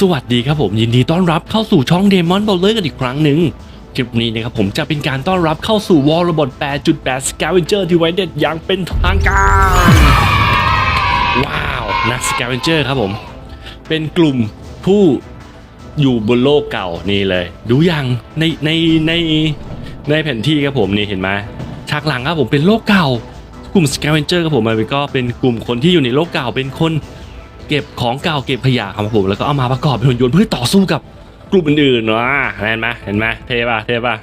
สวัสดีครับผมยินดีต้อนรับเข้าสู่ช่องเดมอนบอลเลอร์กันอีกครั้งหนึ่งคลิปนี้นะครับผมจะเป็นการต้อนรับเข้าสู่วอลระบบ8.8 Scavenger ที่ไว้เด็ดอย่างเป็นทางการ ว้าวนัก Scavenger ครับผม เป็นกลุ่มผู้อยู่บนโลกเก่านี่เลย ดูย่างในในในในแผนที่ครับผมนี่เห็นไหมฉากหลังครับผมเป็นโลกเก่า กลุ่มส Scavenger ครับผมมันก็เป็นกลุ่มคนที่อยู่ในโลกเก่าเป็นคน เก็บของเก่าเก็บขยะครับผมแล้วก็เอามาประกอบเป็นหุ่นยนต์เพื่อต่อสู้กับกลุ่มอื่นๆนะเห็นไหมเห็นไหมเท่ป่ะเท่ป่ะ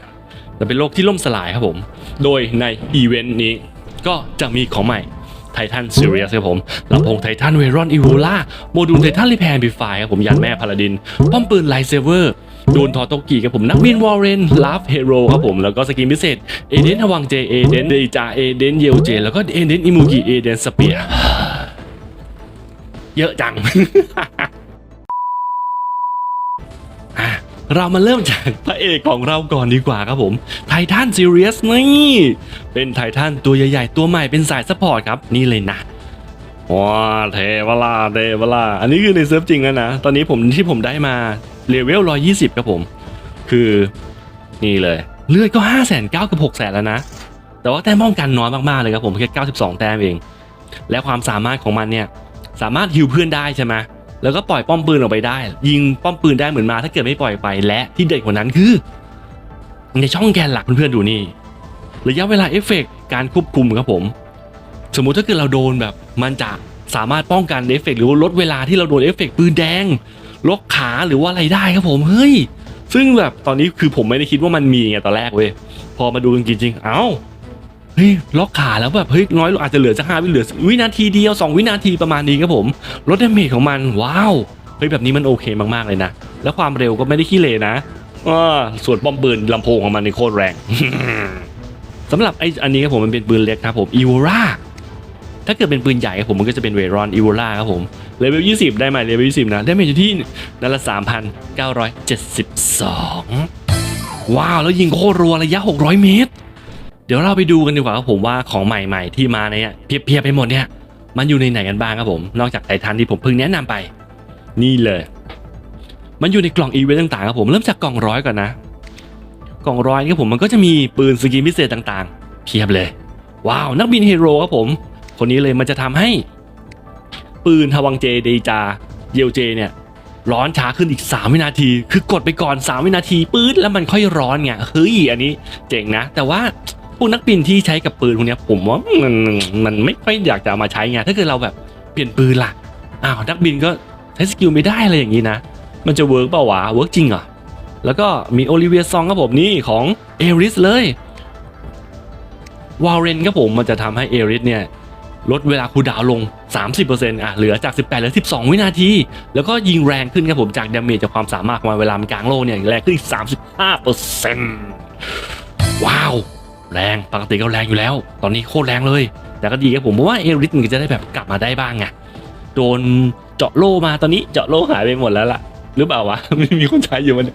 แต่เป็นโลกที่ล่มสลายครับผม โดยในอีเวนต์นี้ก็จะมีของใหม่ไททันซีเรียสครับผมลำโพงไททันเวรอนอีโวล่าโมดูลไททันรีแพร์บิฟายครับผมยันแม่พาลาดิน ป้อมปืนไลเซเวอร์โดนทอโตกิครับผม นักบินวอร์เรนลาฟเฮโร่ครับผม แล้วก็สกินพิเศษ เอเดนฮวังเจ เอเดนเดจาเอเดนเยลเจ แล้วก็เอเดนอิมูกิ เอเดนสเปีย เยอะจัง เรามาเริ่มจากพระเอกของเราก่อนดีกว่าครับผมไททันซีเรียสนี่เป็นไททันตัวใหญ่ๆ ตัวใหม่เป็นสายซัพพอร์ตครับ นี่เลยนะว้าเทวลาเทวลา อันนี้คือในเซิร์ฟจริงแล้วนะ ตอนนี้ผมที่ผมได้มาเลเวล 120 ครับผม คือนี่เลย เลือดก็ 5 9 0 0 0กับ6 0 0 0แล้วนะ แต่ว่าแต้มป้องกันน้อยมากๆเลยครับผม แค่ 92 แต้มเอง และความสามารถของมันเนี่ย สามารถฮิวเพื่อนได้ใช่ไหมแล้วก็ปล่อยป้อมปืนออกไปได้ ยิงป้อมปืนได้เหมือนมา ถ้าเกิดไม่ปล่อยไปและที่เด็ดกว่านั้นคือ ในช่องแกนหลักเพื่อนๆดูนี่ระยะเวลาเอฟเฟกต์การควบคุมครับผม สมมุติถ้าเกิดเราโดนแบบ มันจะสามารถป้องกันเอฟเฟกต์หรือว่าลดเวลาที่เราโดนเอฟเฟกต์ปืนแดงลกขาหรือว่าอะไรได้ครับผมเฮ้ย ซึ่งแบบตอนนี้คือผมไม่ได้คิดว่ามันมีไงตอนแรกเว้ยพอมาดูจริงๆเอ้า เฮ้ยล็อกขาแล้วแบบเฮ้ยน้อยลงอาจจะเหลือสักห้าวิเหลือวินาทีเดียวสองวินาทีประมาณนี้ครับผมลดดาเมจของมันว้าวเฮ้ยแบบนี้มันโอเคมากๆเลยนะ แล้วความเร็วก็ไม่ได้ขี้เหร่นะอส่วนป้อมปืนลำโพงของมันในโคตรแรงสำหรับไออันนี้ครับผมมันเป็นปืนเล็กครับผมอีโวราถ้าเกิดเป็นปืนใหญ่ครับผมมันก็จะเป็นเวรอนอีโวราครับผมเลเวล20 ได้ไหมเลเวล20 นะได้เมจอยู่ที่นัดละ3,972 ว้าว แล้วยิงโคตรรัวระยะ 600 เมตร ดี๋ยวเราไปดูกันดีกว่าครับผมว่าของใหม่ๆ ที่มาเนี่ยเพียบๆไปหมดเนี่ย มันอยู่ในไหนกันบ้างครับผม นอกจากไททันที่ผมเพิ่งแนะนำไป นี่เลย มันอยู่ในกล่องอีเวนต์ต่างๆครับผมเริ่มจากกล่องร้อยก่อนนะ กล่องร้อยนี่ครับผมมันก็จะมีปืนสกินพิเศษต่างๆ เพียบเลย ว้าว นักบินเฮโร่ครับผม คนนี้เลยมันจะทำให้ ปืนฮวังเจเดจาเยลเจเนี่ยร้อนช้าขึ้นอีก 3 วินาที คือกดไปก่อน 3 วินาทีปื๊ดแล้วมันค่อยร้อนไงเฮ้ยอันนี้เจ๋งนะ แต่ว่า วกนักบินที่ใช้กับปืนพวกนี้ผมว่ามันมันไม่ค่อยอยากจะเอามาใช้ไงถ้าเกิดเราแบบเปลี่ยนปืนล่ะอ้าวนักบินก็ใช้สกิลไม่ได้อะไรอย่างนี้นะ มันจะเวิร์กเปล่าวะเวิร์กจริงเหรอแล้วก็มีโอลิเวียซองครับผมนี่ของเอริสเลยวาเรนครับผมมันจะทำให้เอริสเนี่ยลดเวลาคูลดาวน์ลง 30%อะเหลือจาก 18เหลือ 12 วินาที แล้วก็ยิงแรงขึ้นครับผมจากดาเมจจากความสามารถของมันเวลามันกลางโลกเนี่ยแรงขึ้นอีก35%ว้าว แรงปกติก็แรงอยู่แล้ว ตอนนี้โคตรแรงเลย แต่ก็ดีครับผมเพราะว่าเอริสมันจะได้แบบกลับมาได้บ้างไงโดนเจาะโลมาตอนนี้เจาะโลหายไปหมดแล้วล่ะหรือเปล่าวะม,มีคนใช้อยู่มัน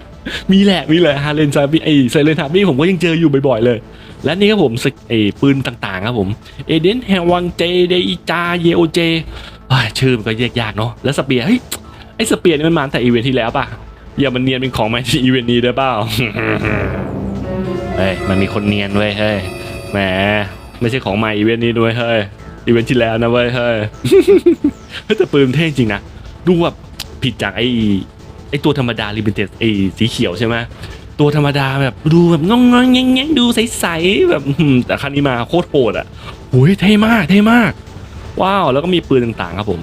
มีแหละมีเลยฮาเลนซาบีไอไซเลนทาบี้ผมก็ยังเจออยู่บ่อยๆเลย และนี่ครับผมสกไอปืนต่างๆครับผมเอเดนแฮวังเจเดอิจาเยโอเจชื่อมันก็ยากๆเนาะแล้วสเปียร์เฮ้ยไอสเปียร์นี่มันมาแต่อีเวนท์ที่แล้วป่ะอย่ามันเนียนเป็นของใหม่ที่อีเวนต์นี้ได้เปล่า เฮ้ยมันมีคนเนียนเว้ยเฮ้ยแหมไม่ใช่ของใหม่อีเวนต์นี้ด้วยเฮ้ยอีเวนต์ที่แล้วนะเว้ยเฮ้ยเฮ้ยแต่ปืนเท่จริงนะดูแบบผิดจากไอ้ไอ้ตัวธรรมดาลิมิเต็ดไอ้สีเขียวใช่ไหมตัวธรรมดาแบบดูแบบงองๆแงงๆดูใสๆแบบแต่ครั้งนี้มาโคตรโหดอะโอ้ยเท่มากเท่มาก ว้าว แล้วก็มีปืนต่างๆครับผม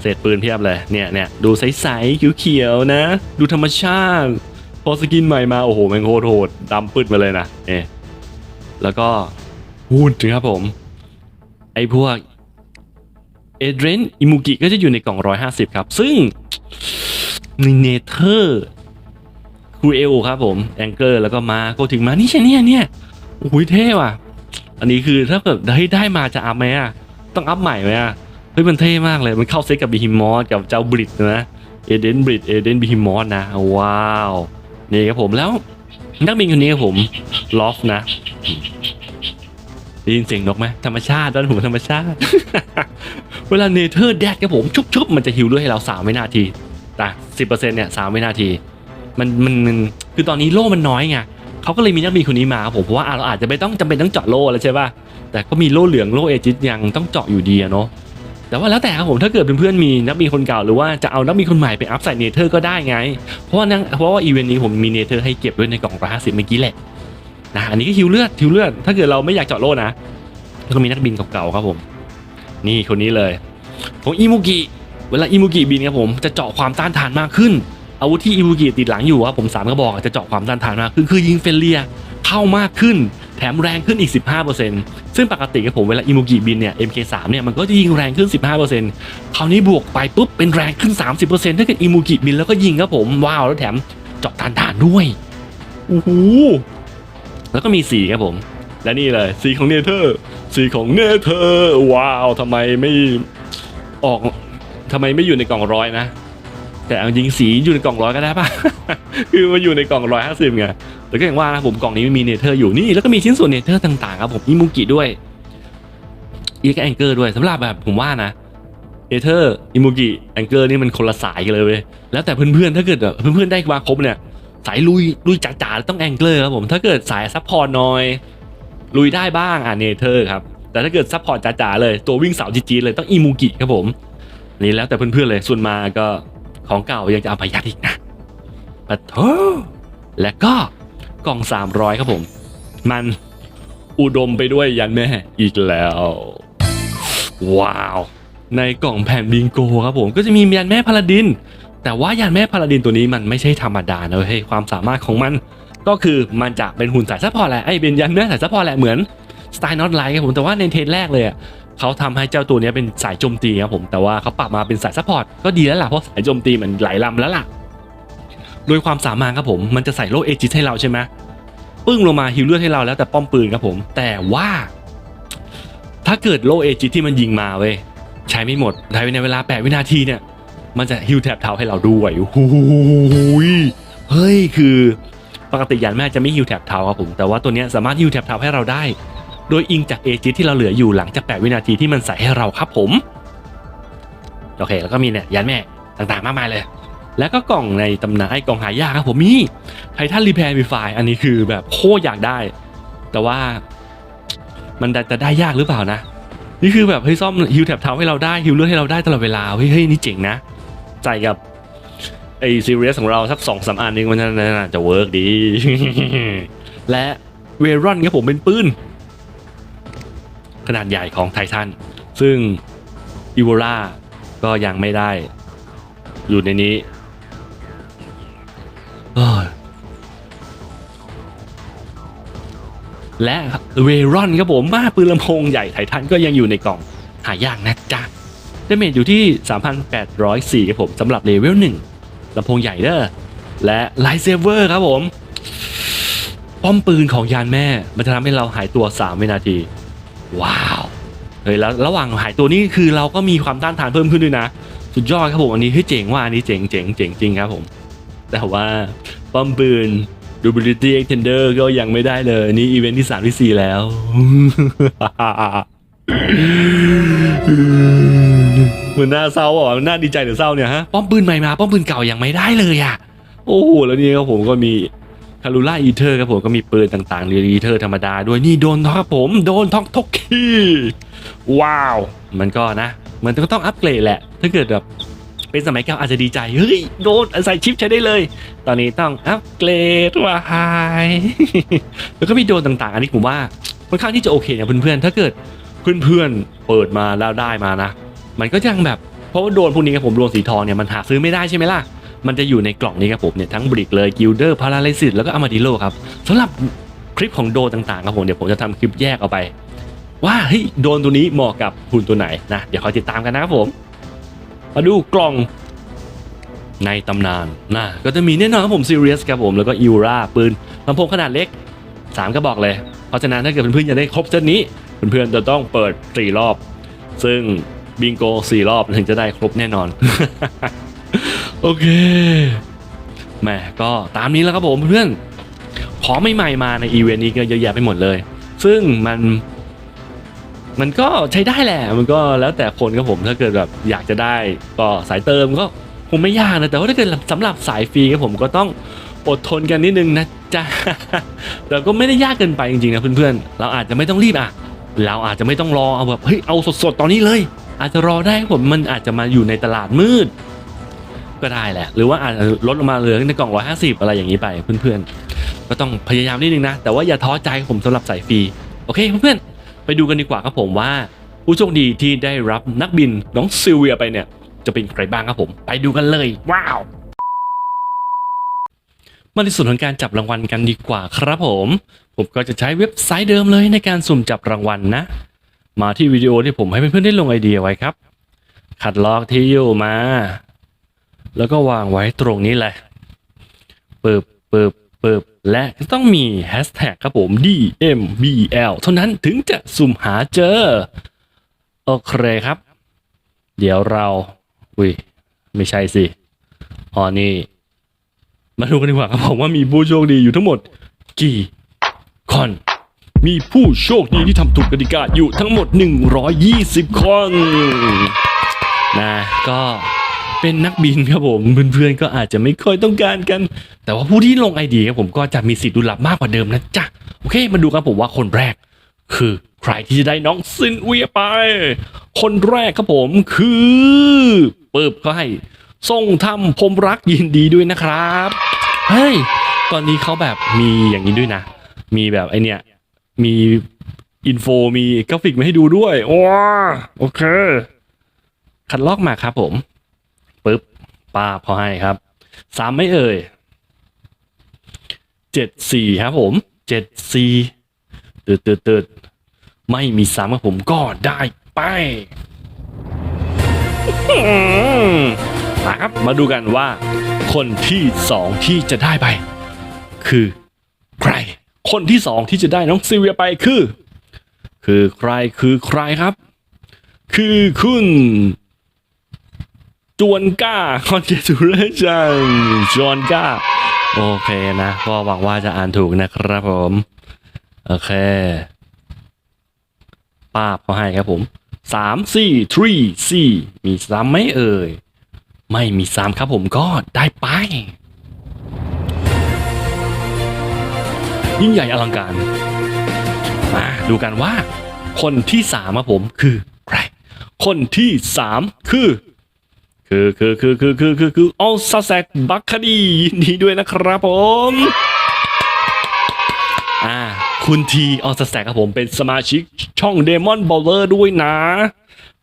เศษปืนเพียบเลยเนี่ยเนี่ยดูใสๆเขียวๆนะ ดูธรรมชาติ พอสกินใหม่มา โอ้โหแม่งโคตรโหดดำปืดมาเลยนะเอแล้วก็พูดถึงครับผม ไอ้พวกเอเดรนอิมูกิก็จะอยู่ในกล่อง 150 ครับ ซึ่งในเนเธอร์คูเอลครับผมแองเกอร์แล้วก็มาโกถึงมานี่ใช่เนี่ยเนี่ยโอ้ยเท่ว่ะ อันนี้คือถ้าเกิดได้ได้มาจะอัพไหมอะ ต้องอัพใหม่ไหมอะเฮ้ยมันเท่มากเลย มันเข้าเซตกับบีฮิมอสกับเจ้าบริดนะ เอเดนบริดเอเดนบีฮิมอสนะ ว้าว นี่ครับผมแล้วนักบินคนนี้ครับผมลอฟนะได้ยินเสียงนกไหมธรรมชาติด้านหูธรรมชาติ เวลาเนเธอร์แดดครับผมชุบๆมันจะฮิวด้วยให้เราสามวินาทีแต่สิบเปอร์เซ็นต์เนี่ยสามวินาที มันมันมันคือตอนนี้โล่มันน้อยไงเขาก็เลยมีนักบินคนนี้มาครับผมเพราะว่าเราอาจจะไม่ต้องจำเป็นต้องเจาะโล่แล้วใช่ป่ะแต่ก็มีโล่เหลืองโล่เอจิตยังต้องเจาะอยู่ดีอะเนาะ แต่ว่าแล้วแต่ครับผมถ้าเกิดเพื่อนๆมีนักบินคนเก่าหรือว่าจะเอานักบินคนใหม่ไปอัพใส่เนเธอร์ก็ได้ไง เพราะว่านั่งเพราะว่าอีเวนต์นี้ผมมีเนเธอร์ให้เก็บด้วยในกล่องร้อยห้าสิบเมื่อกี้แหละนะอันนี้ก็ฮิวเลือดฮิวเลือด ถ้าเกิดเราไม่อยากเจาะโล่นะก็มีนักบินเก่าๆครับผม นี่คนนี้เลยของอิมุกิเวลาอิมุกิบินครับผมจะเจาะความต้านทานมากขึ้นอาวุธที่อิมุกิติดหลังอยู่ครับผมสามกระบอกจะเจาะความต้านทานมากขึ้นคือยิงเฟลเลียเข้ามากขึ้น แถมแรงขึ้นอีก 15%ซึ่งปกติครับผมเวลาอิมุกิบินเนี่ย MK3 เนี่ยมันก็จะยิงแรงขึ้น 15%คราวนี้บวกไปปุ๊บเป็นแรงขึ้น 30%ถ้าเกิดอิมุกิบินแล้วก็ยิงครับผมว้าวแล้วแถมเจาะตานทานด้วยโอ้โหแล้วก็มีสีครับผม และนี่เลยสีของเนเธอร์ สีของเนเธอร์ว้าวทำไมไม่ออกทำไมไม่อยู่ในกล่องร้อยนะ แต่เอาจริงสีอยู่ในกล่องร้อยก็ได้ปะคือมันอยู่ในกล่องร้อยห้าสิบไง แต่ก็อย่างว่านะผมกล่องนี้ไม่มีเนเธอร์อยู่นี่แล้วก็มีชิ้นส่วนเนเธอร์ต่างๆครับผมอิมูกิด้วยอีกแองเกอร์ด้วยสำหรับแบบผมว่านะเนเธอร์อิมูกิแองเกอร์นี่มันคนละสายกันเลยเว้ยแล้วแต่เพื่อนๆถ้าเกิดเพื่อนๆได้มาครบเนี่ยสายลุยลุยจ๋าๆต้องแองเกอร์ครับผมถ้าเกิดสายซัพพอร์ตน่อยลุยได้บ้างอะเนเธอร์ครับแต่ถ้าเกิดซัพพอร์ตจ๋าๆเลยตัววิ่งเสาจีๆเลยต้องอีมูกิครับผมนี่แล้วแต่เพื่อนๆเลยส่วนมาก็ของเก่ายังจะเอาไปยัดอีกนะปะโถและก็ กล่อง 300 ครับผม มันอุดมไปด้วยยันแม่อีกแล้ว ว้าว ในกล่องแผ่นบิงโกครับผมก็จะมียันแม่พาลาดิน แต่ว่ายันแม่พาลาดินตัวนี้มันไม่ใช่ธรรมดานะเฮ้ยความสามารถของมัน ก็คือมันจะเป็นหุ่นสายซัพพอร์ตแหละไอ้เป็นยันแม่สายซัพพอร์ตแหละเหมือนสไตล์น็อตไลท์ครับผมแต่ว่าในเทรนแรกเลยอะเขาทำให้เจ้าตัวนี้เป็นสายโจมตีครับผมแต่ว่าเขาปรับมาเป็นสายซัพพอร์ตก็ดีแล้วล่ะเพราะสายโจมตีมันไหลลำแล้วล่ะ โดยความสามารถครับผมมันจะใส่โล่เอจิตให้เราใช่ไหมปึ้งลงมาฮิวเลือดให้เราแล้วแต่ป้อมปืนครับผม แต่ว่า ถ้าเกิดโล่เอจิตที่มันยิงมาเว้ยใช้ไม่หมดภายในเวลา 8 วินาทีเนี่ย มันจะฮิวแทบเท้าให้เราด้วยโอ้โหยเฮ้ยคือปกติยันแม่จะไม่ฮิวแทบเท้าครับผมแต่ว่าตัวนี้สามารถฮิวแทบเท้าให้เราได้ โดยอิงจากเอจิที่เราเหลืออยู่หลังจาก 8 วินาทีที่มันใส่ให้เราครับผม โอเค แล้วก็มีเนี่ยยันแม่ต่างๆมากมายเลย แล้วก็กล่องในตำนานไอ้กล่องหายากครับผมมีไททันรีแพร์มีไฟอันนี้คือแบบโคตรอยากได้ แต่ว่ามันจะได้ยากหรือเปล่านะ นี่คือแบบเฮ้ยซ่อมฮิวแท็บเท้าให้เราได้ฮิวเลือดให้เราได้ตลอดเวลาเฮ้ยเฮ้ยนี่เจ๋งนะใจกับไอซีเรียสของเราสักสองสามอันนึงมันน่าจะเวิร์กดี และเวรอนครับผมเป็นปืนขนาดใหญ่ของไททันซึ่งอีโวล่าก็ยังไม่ได้อยู่ในนี้ และเวรอนครับผมมาปืนลำโพงใหญ่ไททันก็ยังอยู่ในกล่องหายากนะจ๊ะดาเมจอยู่ที่ 3,804ครับผมสำหรับเลเวล1ลำโพงใหญ่เด้อและไลท์เซเวอร์ครับผม ป้อมปืนของยานแม่ มันจะทำให้เราหายตัว 3 วินาที ว้าวเฮ้ยแล้วระหว่างหายตัวนี่คือเราก็มีความต้านทานเพิ่มขึ้นด้วยนะ สุดยอดครับผมอันนี้เฮ้ยเจ๋งว่าอันนี้เจ๋งเจ๋งเจ๋งจริงครับผม แต่ว่าป้อมปืน Durability Extender ก็ยังไม่ได้เลย นี่อีเวนท์ที่3ที่ 4 แล้วเหมือนหน้าเศร้าอะมันน่าดีใจหรือเศร้าเนี่ยฮะ ป้อมปืนใหม่มาป้อมปืนเก่ายังไม่ได้เลยอะ โอ้โห แล้วนี่ครับผมก็มีคารูล่าอีเทอร์ครับผมก็มีปืนต่างๆเรียอีเทอร์ธรรมดาด้วยนี่โดนท็อกครับผมโดนท็อกทกคีว้าว มันก็นะ มันก็ต้องอัปเกรดแหละ ถ้าเกิดแบบ เป็นสมัยเก่าอาจจะดีใจ เฮ้ยโดนใส่ชิปใช้ได้เลย ตอนนี้ต้องอัปเกรดว่าไฮแล้วก็มีโดนต่างๆ อันนี้ผมว่าค่อนข้างที่จะโอเคนะเพื่อนๆ ถ้าเกิดเพื่อนๆ เปิดมาแล้วได้มานะ มันก็ยังแบบ เพราะว่าโดนพวกนี้ครับผมโดนสีทองเนี่ยมันหาซื้อไม่ได้ใช่ไหมล่ะ มันจะอยู่ในกล่องนี้ครับผมเนี่ยทั้งบริกเลยกิลเดอร์พาราไลซิสแล้วก็อามาดิโลครับสำหรับคลิปของโดนต่างๆครับผมเดี๋ยวผมจะทำคลิปแยกเอาไป ว่าเฮ้ยโดนตัวนี้เหมาะกับหุ่นตัวไหนนะเดี๋ยวคอยติดตามกันนะครับผม มาดูกล่องในตำนานนะก็จะมีแน่นอนครับผมซีเรียสครับผมแล้วก็อิวราปืนลำโพงขนาดเล็ก 3 ก็บอกเลย เพราะฉะนั้นถ้าเกิดเพื่อนๆอยากได้ครบเซตนี้ เพื่อนๆจะต้องเปิด 4 รอบ ซึ่งบิงโก 4 รอบถึงจะได้ครบแน่นอน โอเคแม่ก็ตามนี้แล้วครับผมเพื่อนๆของใหม่ๆมาในอีเวนต์นี้ก็เยอะแยะไปหมดเลย ซึ่งมัน มันก็ใช้ได้แหละ มันก็แล้วแต่คนครับผมถ้าเกิดแบบอยากจะได้ก็สายเติมก็คงไม่ยากนะแต่ว่าถ้าเกิดสำหรับสายฟรีครับผมก็ต้องอดทนกันนิดนึงนะจ๊ะแต่ก็ไม่ได้ยากเกินไปจริงๆนะเพื่อนๆ เราอาจจะไม่ต้องรีบอะ เราอาจจะไม่ต้องรอเอาแบบเฮ้ยเอาสดๆตอนนี้เลย อาจจะรอได้ผมมันอาจจะมาอยู่ในตลาดมืด ก็ได้แหละ หรือว่าอาจจะลดลงมาเหลือในกล่อง150อะไรอย่างนี้ไปเพื่อนๆ ก็ต้องพยายามนิดนึงนะ แต่ว่าอย่าท้อใจผมสำหรับสายฟรีโอเคเพื่อนๆ ไปดูกันดีกว่าครับผมว่า ผู้โชคดีที่ได้รับนักบินน้องซิลเวียไปเนี่ย จะเป็นใครบ้างครับผม ไปดูกันเลย ว้าวมาในส่วนของการจับรางวัลกันดีกว่าครับผม ผมก็จะใช้เว็บไซต์เดิมเลยในการสุ่มจับรางวัลนะ มาที่วิดีโอที่ผมให้เพื่อนๆได้ลงไอเดียไว้ครับ ขัดลอกที่อยู่มา แล้วก็วางไว้ตรงนี้แหละ เปิบเปิบเปิบและต้องมีแฮชแท็กครับผม DMBL เท่านั้นถึงจะสุ่มหาเจอ โอเคครับ เดี๋ยวเราอุ้ยไม่ใช่สิอ๋อนี่มาดูกันดีกว่าครับผมว่ามีผู้โชคดีอยู่ทั้งหมด กี่คนมีผู้โชคดีที่ทำถูกกติกาอยู่ทั้งหมด 120 คน นะก็ เป็นนักบินครับผมเพื่อนๆก็อาจจะไม่ค่อยต้องการกัน แต่ว่าผู้ที่ลงไอเดียครับผมก็จะมีสิทธิ์ดุลับมากกว่าเดิมนะจ๊ะโอเค มาดูกันผมว่าคนแรก คือใครที่จะได้น้องซินเวียไป คนแรกครับผมคือปึ๊บเขาให้ส่งทำผมรักยินดีด้วยนะครับเฮ้ยตอนนี้เขาแบบมีอย่างนี้ด้วยนะ มีแบบไอเนี้ยมีอินโฟมีกราฟิกมาให้ดูด้วยว้โอเค คัดลอกมาครับผม ป้าเขาให้ครับสามไม่เอ่ยเจ็ดสี่ครับผมเจ็ดสี่ตืดตืดตืดไม่มีสามครับผมก็ได้ไปมมาครับมาดูกันว่า คนที่สองที่จะได้ไป คือใคร คนที่สองที่จะได้น้องซิเวียไปคือ คือใครคือใครครับ คือคุณ จวนก้าคอนเจตูเลชันจวนก้า โอเคนะ ก็หวังว่าจะอ่านถูกนะครับผม โอเค ป้าบเขาให้ครับผมสามสี่ three สี่มีซ้ำไหมเอ่ย ไม่มีซ้ำครับผมก็ได้ไป ยิ่งใหญ่อลังการ มาดูกันว่า คนที่สามครับผมคือใครคนที่สามคือ คือคือคือคือคือคือคือออลซาแซกบัคคดียินดีด้วยนะครับผมอ่าคุณทีออลซาแซกครับผมเป็นสมาชิกช่องเดมอนบอลเลอร์ด้วยนะ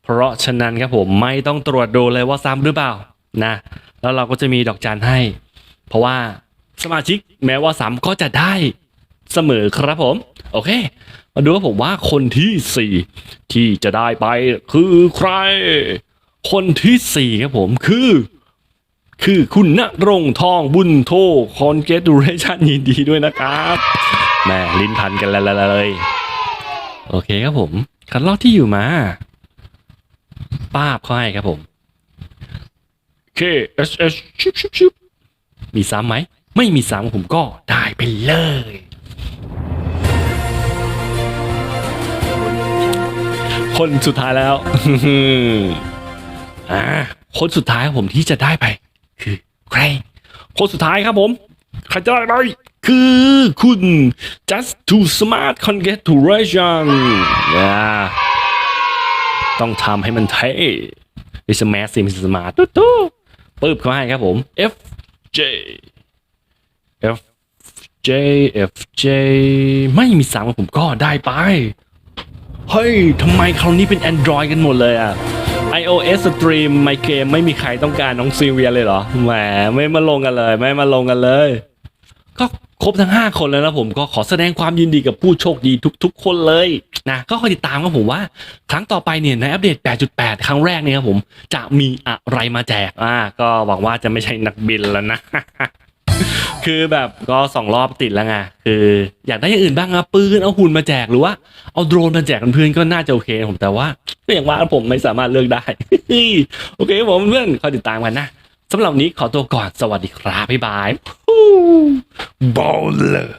เพราะฉะนั้นครับผมไม่ต้องตรวจดูเลยว่าซ้ำหรือเปล่านะ แล้วเราก็จะมีดอกจันให้ เพราะว่าสมาชิกแม้ว่าซ้ำก็จะได้เสมอครับผม โอเค มาดูว่าผมว่าคนที่สี่ที่จะได้ไปคือใคร คนที่สี่ครับผมคือ คือคุณณรงทองบุญโทคอนเกตูเรชันยินดีด้วยนะครับแม่ลิ้นพันกันแล้วเลย โอเคครับผม คัดลอกที่อยู่มา ป้าบเขาให้ครับผม K S S ชุบชุบชุบมีซ้ำไหม ไม่มีซ้ำผมก็ได้ไปเลยคนสุดท้ายแล้ว อ่าคนสุดท้ายผมที่จะได้ไป คือใคร คนสุดท้ายครับผม ใครจะได้ไป คือคุณ just too smart congratulation อ่าต้องทำให้มันเท่ is a massive is smart ตุ๊ดตุ๊ดปึ๊บเขาให้ครับผม F J F J F J ไม่มีสามผมก็ได้ไป เฮ้ยทำไมคราวนี้เป็น Android กันหมดเลยอะ iOS Stream ไมเกมไม่มีใครต้องการน้องซีเวียเลยเหรอ แหมไม่มาลงกันเลย ไม่มาลงกันเลย ก็ครบทั้ง 5 คนแล้วนะผมก็ขอแสดงความยินดีกับผู้โชคดีทุก ๆ คนเลยนะก็คอยติดตามครับผมว่า ครั้งต่อไปเนี่ยในอัปเดต 8.8 ครั้งแรกเนี่ยครับผมจะมีอะไรมาแจกอ่าก็หวังว่าจะไม่ใช่นักบินแล้วนะ คือแบบก็สองรอบติดแล้วไงคืออยากได้อย่างอื่นบ้างอะปืนเอาหุ่นมาแจกหรือว่าเอาโดรนมาแจกเพื่อนก็น่าจะโอเคผมแต่ว่าก็อย่างว่าผมไม่สามารถเลือกได้ โอเคผมเพื่อนคอยติดตามกันนะสำหรับนี้ขอตัวก่อนสวัสดีครับบ๊ายบายบอลเลอร์